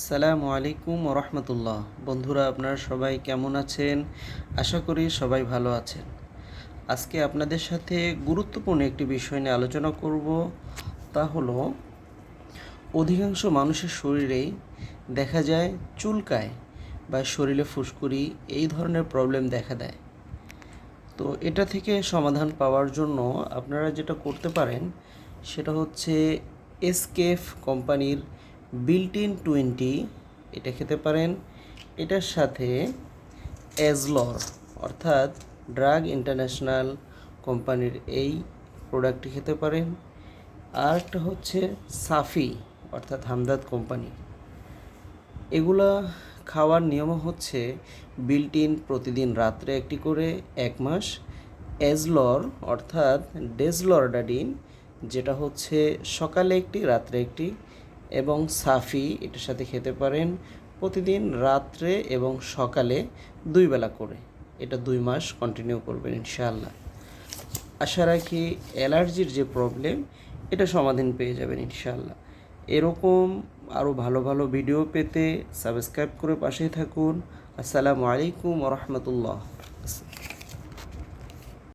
সালামু আলাইকুম রহমতুল্লাহ বন্ধুরা, আপনারা সবাই কেমন আছেন? আশা করি সবাই ভালো আছেন। আজকে আপনাদের সাথে গুরুত্বপূর্ণ একটি বিষয় নিয়ে আলোচনা করব। তা হলো, অধিকাংশ মানুষের শরীরেই দেখা যায় চুলকায় বা শরীরে ফুসকুড়ি, এই ধরনের প্রবলেম দেখা দেয়। তো এটা থেকে সমাধান পাওয়ার জন্য আপনারা যেটা করতে পারেন, সেটা হচ্ছে এসকেফ কোম্পানির বিল্ট ইন টোয়েন্টি এটা খেতে পারেন। এটার সাথে এজলর অর্থাৎ ড্রাগ ইন্টারন্যাশনাল কোম্পানির এই প্রোডাক্টটি খেতে পারেন। আর একটা হচ্ছে সাফি অর্থাৎ হামদাদ কোম্পানি। এগুলা খাওয়ার নিয়ম হচ্ছে বিল্ট প্রতিদিন রাত্রে একটি করে এক মাস। এজলর অর্থাৎ ডেজলরডাডিন যেটা হচ্ছে সকালে একটি, রাত্রে একটি। এবং সাফি এটার সাথে খেতে পারেন প্রতিদিন রাত্রে এবং সকালে দুই বেলা করে। এটা দুই মাস কন্টিনিউ করবেন ইনশাআল্লাহ। আশা রাখি অ্যালার্জির যে প্রবলেম এটা সমাধান পেয়ে যাবেন ইনশাআল্লাহ। এরকম আরও ভালো ভালো ভিডিও পেতে সাবস্ক্রাইব করে পাশেই থাকুন। আসসালামু আলাইকুম রহমতুল্লাহ।